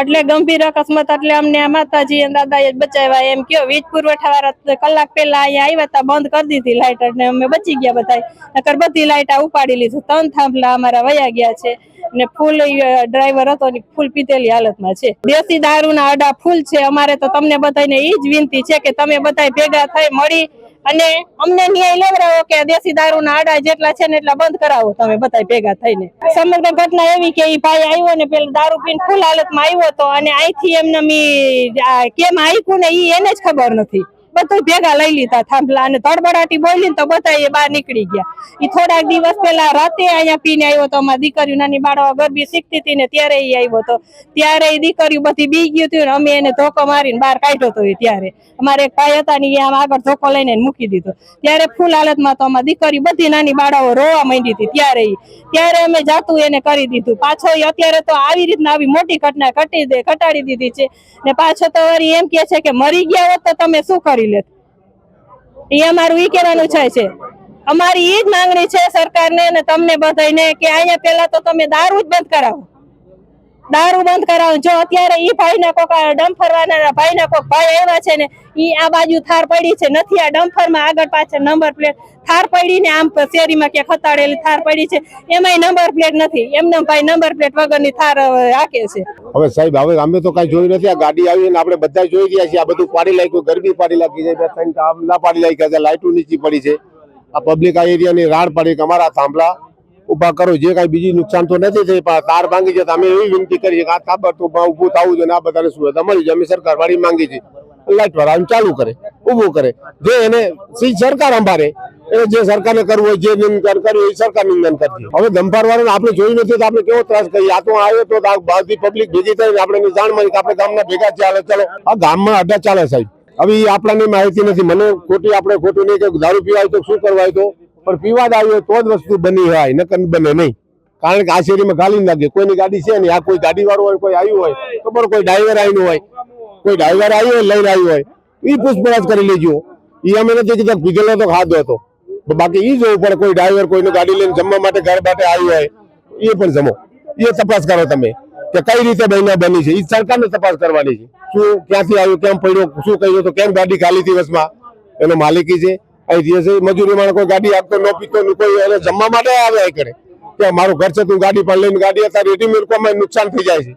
એટલે ગંભીર અકસ્માત એટલે અમને માતાજી દાદાએ બચાવ્યા. એમ કયો, વીજ પુરવઠા કલાક પહેલા અહીંયા આવ્યા હતા, બંધ કરી દીધી લાઈટ એટલે અમે બચી ગયા બધા નકર બધી લાઈટ ઉપાડી લીધી. ત્રણ થાંભલા અમારા વયા ગયા છે. ને ફૂલ ડ્રાઈવર હતો ને ફૂલ પીતેલી હાલતમાં છે. દેશી દારૂના અડા ફૂલ છે. અમારે તો તમને બધાને એ જ વિનંતી છે કે તમે બધા ભેગા થઈ મળી અને અમને ન્યાય લેવડાવો કે દેશી દારૂના આડા જેટલા છે ને એટલા બંધ કરાવો તમે બધા ભેગા થઈને. સમગ્ર ઘટના એવી કે ઈ ભાઈ આવ્યો ને પેલા દારૂ પીને ફૂલ હાલતમાં આવ્યો હતો અને અહીંથી એમને મી કેમ આયકું ને એ એને જ ખબર નથી. બધું ભેગા લઈ લીધા થાંભલા અને તડબડાટી બોલી તો બધા એ બહાર નીકળી ગયા. એ થોડાક દિવસ પહેલા રાતે અહીંયા પીને આવ્યો તો અમારી દીકરીઓ નાની બાળવા ગરબી શીખતી હતી ને ત્યારે એ આવ્યો હતો ત્યારે એ દીકરીઓ બધી બી ગયું હતું ને અમે એને ધોકો મારીને બહાર કાઢ્યો હતો એ ત્યારે. અમારે એક ભાઈ હતા ને એ આમ આગળ ધોકો લઈને મૂકી દીધો. ત્યારે ફૂલ હાલતમાં તો અમારી દીકરી બધી નાની બાળાઓ રોવા માંડી હતી ત્યારે ત્યારે અમે જાતું એને કરી દીધું. પાછો એ અત્યારે તો આવી રીતના આવી મોટી ઘટના ઘટી દે, ઘટાડી દીધી છે. ને પાછો તો વળી એમ કે છે કે મરી ગયા હોત તો તમે શું કરી લેત એ અમારું ઈ કહેવાનું છે છે. અમારી ઈ જ માંગણી છે સરકારને અને તમને બધાને કે અહીંયા પેલા તો તમે દારૂ જ બંધ કરાવો. દારૂ બંધ કરાવું. જો અત્યારે ઈ ભાઈના કોક આ ડમ્ફર વાળાના ભાઈના કોક ભાઈ આવ્યા છે ને, ઈ આ બાજુ થાર પડી છે. નથી, આ ડમ્ફરમાં આગળ પાછળ નંબર પ્લેટ. થાર પડી ને આમ શેરીમાં ક્યાંક ખતાડેલી થાર પડી છે. એમાંય નંબર પ્લેટ નથી. એમને ભાઈ નંબર પ્લેટ વગરની થાર રાખે છે. હવે સાહેબ, હવે અમે તો કઈ જોયું નથી. આ ગાડી આવી ને આપણે બધા જોઈ ગયા છીએ. આ બધું પાડી લાગ્યું ગરબી પાડી લાગી છે. ત્રણ ના પાડી લાગી છે. લાઇટો નીચી પડી છે. આ પબ્લિક આ એરિયાની રાડ પડી અમારા થાંભલા ઊભા કરો, જે કઈ બીજી નુકસાન તો નથી થઈ, પણ તાર ભાંગી છે અમે એવી વિનંતી કરીએ કે આ તાબર તો ઊભું થવું જોઈએ આ બધાને સુવિધા મળી જાય. અમે સરકાર વાળી માંગી છે લાઇટ વાળા આમ ચાલુ કરે, ઊભું કરે. જે એને સી સરકાર અંભારે એને જે સરકારને કરવું હોય, જે નિંદન કરવું એ સરકાર નિંદન કરતી હવે દંપાર વાળાને આપણે જોયું નથી તો આપણે કેવો ત્રાસ કરીએ? આ તો આવ્યો તો બધી પબ્લિક ભેગી થઈને આપણે જાણ મળી કે આપણે ગામના ભેગા ચાલે. ચાલો, આ ગામમાં અડ્ડા ચાલે સાહેબ. હવે એ આપણને માહિતી નથી. મને ખોટી આપણે ખોટું નહીં કે દારૂ પીવાય તો શું કરવાય તો? પણ જ આવ્યો તો જ વસ્તુ બની હોય, નકર બને નહીં. કારણ કે આ શેરીમાં ગાલી લાગે. કોઈની ગાડી છે નહીં, આ કોઈ ગાડી વાળો હોય, કોઈ આવ્યું હોય તો પણ કોઈ ડ્રાઈવર આવીને હોય, કોઈ ડ્રાઈવર આવ્યો હોય, લઈને આવ્યું હોય એ પૂછપરછ કરી લેજો. એ અમે નથી કીધા પીધેલો તો ખાધો હતો. બાકી એ જોવું પડે કોઈ ડ્રાઈવર કોઈને ગાડી લઈને જમવા માટે ઘર માટે આવ્યું હોય એ પણ જમો. એ તપાસ કરો તમે કે કઈ રીતે બહેના બની છે. એ સરકારને તપાસ કરવાની છે. શું ક્યાંથી આવ્યું, કેમ પડ્યો, શું કર્યું તો કેમ ગાડી ખાલી દિવસમાં એનો માલિકી છે. અહીં દિવસે મજૂરી માણસ કોઈ ગાડી આપતો ન પીતો કોઈ એને જમવા માટે આવે કરે કે મારું ઘર છે, તું ગાડી પણ લઈને ગાડી અત્યારે રેડીમેડ નુકસાન થઈ જાય છે.